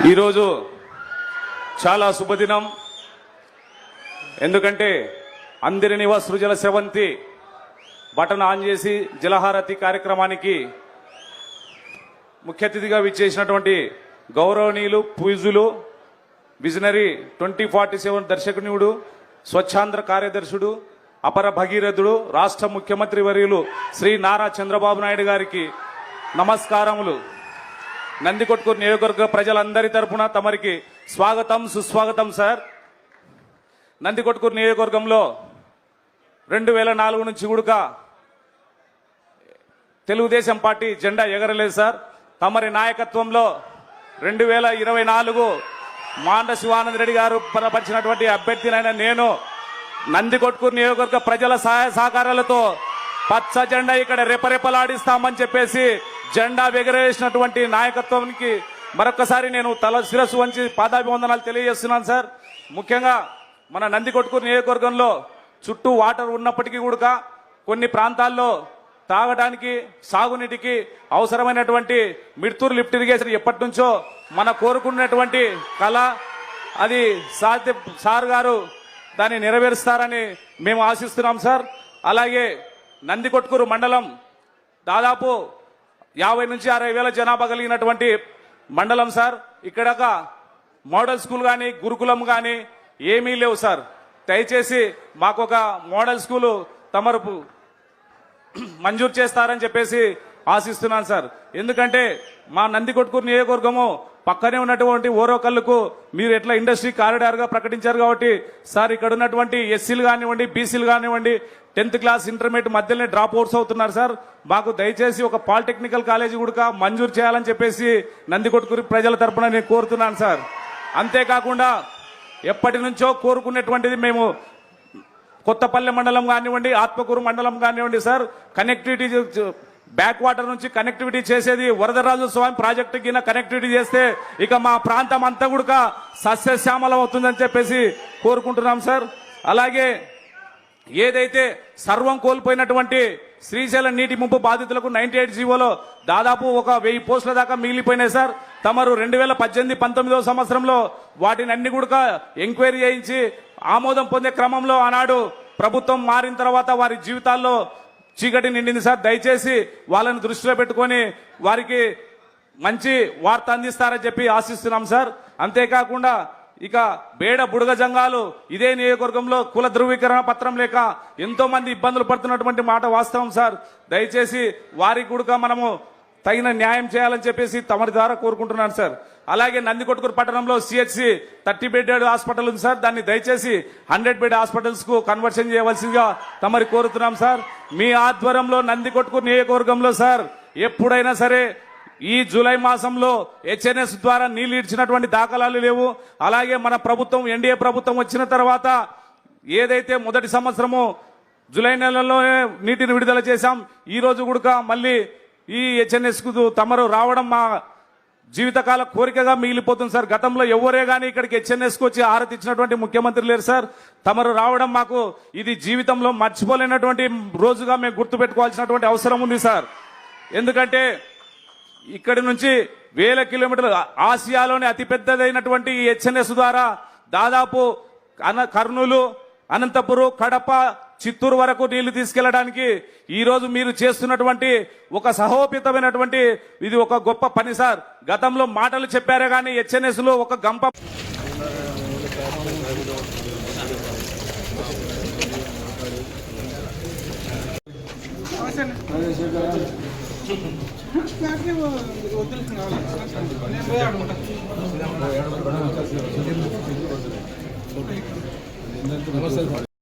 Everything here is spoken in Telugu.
ఈరోజు చాలా శుభదినం. ఎందుకంటే అందరినివ సృజల సెవంతి బటన్ ఆన్ చేసి జలహారతి కార్యక్రమానికి ముఖ్య అతిథిగా విచ్చేసినటువంటి గౌరవనీయులు పూజులు విజనరీ ట్వంటీ ఫార్టీ సెవెన్ దర్శకునివుడు స్వచ్ఛాంధ్ర కార్యదర్శుడు అపర భగీరథుడు రాష్ట్ర ముఖ్యమంత్రి వర్యులు శ్రీ నారా చంద్రబాబు నాయుడు గారికి నమస్కారములు. నందికొట్కూరు నియోజకవర్గ ప్రజలందరి తరపున తమరికి స్వాగతం సుస్వాగతం సార్. నందికొట్కూరు నియోజకవర్గంలో రెండు వేల నాలుగు నుంచి కూడా తెలుగుదేశం పార్టీ జెండా ఎగరలేదు సార్. తమరి నాయకత్వంలో రెండు వేల ఇరవై నాలుగు మాండ శివానంద రెడ్డి గారు బలపరిచినటువంటి అభ్యర్థినైన నేను నందికొట్కూరు నియోజకవర్గ ప్రజల సహాయ సహకారాలతో పచ్చ జెండా ఇక్కడ రెపరెపలాడిస్తామని చెప్పేసి జెండా ఎగరేసినటువంటి నాయకత్వానికి మరొకసారి నేను తల శిరస్సు వంచి పాదాభివందనాలు తెలియజేస్తున్నాను సార్. ముఖ్యంగా మన నందికొట్కూరు నియోజకవర్గంలో చుట్టూ వాటర్ ఉన్నప్పటికీ కూడా కొన్ని ప్రాంతాల్లో తాగడానికి సాగునీటికి అవసరమైనటువంటి మిడ్తూరు లిఫ్ట్ ఇరిగేషన్ ఎప్పటి నుంచో మన కోరుకున్నటువంటి కళ అది సాధ్య సార్ గారు దాన్ని నెరవేరుస్తారని మేము ఆశిస్తున్నాం సార్. అలాగే నందికొట్కూరు మండలం దాదాపు యాభై నుంచి అరవై వేల జనాభా కలిగినటువంటి మండలం సార్. ఇక్కడ మోడల్ స్కూల్ కానీ గురుకులం కానీ ఏమీ లేవు సార్. దయచేసి మాకు ఒక మోడల్ స్కూలు తమరు మంజూరు చేస్తారని చెప్పేసి ఆశిస్తున్నాను సార్. ఎందుకంటే మా నందికొట్కూరు నియోజకవర్గము పక్కనే ఉన్నటువంటి ఓరో మీరు ఎట్లా ఇండస్ట్రీ కారిడార్గా ప్రకటించారు కాబట్టి సార్ ఇక్కడ ఉన్నటువంటి ఎస్సీలు కానివ్వండి బీసీలు కానివ్వండి టెన్త్ క్లాస్ ఇంటర్మీడియట్ మధ్యలోనే డ్రాప్ అవుట్స్ అవుతున్నారు సార్. మాకు దయచేసి ఒక పాలిటెక్నికల్ కాలేజీ కూడా మంజూరు చేయాలని చెప్పేసి నందికొట్కూరు ప్రజల తరపున నేను కోరుతున్నాను సార్. అంతేకాకుండా ఎప్పటి నుంచో కోరుకునేటువంటిది మేము కొత్తపల్లె మండలం కానివ్వండి ఆత్మకూరు మండలం కానివ్వండి సార్. కనెక్టివిటీ బ్యాక్ వాటర్ నుంచి కనెక్టివిటీ చేసేది వరదరాజు స్వామి ప్రాజెక్టు కింద కనెక్టివిటీ చేస్తే ఇక మా ప్రాంతం అంతా కూడా సస్యశ్యామలం అవుతుందని చెప్పేసి కోరుకుంటున్నాం సార్. అలాగే ఏదైతే సర్వం కోల్పోయినటువంటి శ్రీశైలం నీటి ముంపు బాధితులకు నైన్టీ ఎయిట్ జీవోలో దాదాపు ఒక వెయ్యి పోస్టుల దాకా మిగిలిపోయినాయి సార్. తమరు రెండు వేల పద్దెనిమిది పంతొమ్మిదవ సంవత్సరంలో వాటిని అన్ని కూడా ఎంక్వైరీ చేయించి ఆమోదం పొందే క్రమంలో ఆనాడు ప్రభుత్వం మారిన తర్వాత వారి జీవితాల్లో చీకటి నిండింది సార్. దయచేసి వాళ్ళని దృష్టిలో పెట్టుకొని వారికి మంచి వార్త అందిస్తారని చెప్పి ఆశిస్తున్నాం సార్. అంతేకాకుండా ఇక బేడ బుడగ జంగాలు ఇదే నియోజకవర్గంలో కుల ధృవీకరణ పత్రం లేక ఎంతో మంది ఇబ్బందులు పడుతున్నటువంటి మాట వాస్తవం సార్. దయచేసి వారికి కూడా మనము తగిన న్యాయం చేయాలని చెప్పేసి తమరి ద్వారా కోరుకుంటున్నాను సార్. అలాగే నందికొట్కూరు పట్టణంలో సిహెచ్సి థర్టీ బెడ్ హాస్పిటల్ ఉంది సార్. దాన్ని దయచేసి హండ్రెడ్ బెడ్ హాస్పిటల్స్కు కన్వర్షన్ చేయవలసిందిగా తమరి కోరుతున్నాం సార్. మీ ఆధ్వర్యంలో నందికొట్కూరు నియోజకవర్గంలో సార్ ఎప్పుడైనా సరే ఈ జూలై మాసంలో హెచ్ఎన్ఎస్ ద్వారా నీళ్ళు ఇచ్చినటువంటి దాఖలాలు లేవు. అలాగే మన ప్రభుత్వం ఎన్డీఏ ప్రభుత్వం వచ్చిన తర్వాత ఏదైతే మొదటి సంవత్సరము జూలై నెలలోనే నీటిని విడుదల చేశాం. ఈ రోజు కూడా మళ్ళీ ఈ హెచ్ఎన్ఎస్కు తమరు రావడం మా జీవితకాల కోరికగా మిగిలిపోతుంది సార్. గతంలో ఎవరే కానీ ఇక్కడికి హెచ్ఎన్ఎస్కు వచ్చి ఆరతి ఇచ్చినటువంటి ముఖ్యమంత్రి లేరు సార్. తమరు రావడం మాకు ఇది జీవితంలో మర్చిపోలేనటువంటి రోజుగా మేము గుర్తుపెట్టుకోవాల్సినటువంటి అవసరం ఉంది సార్. ఎందుకంటే ఇక్కడి నుంచి వేల కిలోమీటర్లు ఆసియాలోనే అతిపెద్దదైనటువంటి హెచ్ఎన్ఎస్ ద్వారా దాదాపు అన కర్నూలు అనంతపురం కడప చిత్తూరు వరకు నీళ్ళు తీసుకెళ్ళడానికి ఈరోజు మీరు చేస్తున్నటువంటి ఒక సహోపితమైనటువంటి ఇది ఒక గొప్ప పని సార్. గతంలో మాటలు చెప్పారే కానీ హెచ్ఎన్ఎస్లో ఒక గంప నమస్తే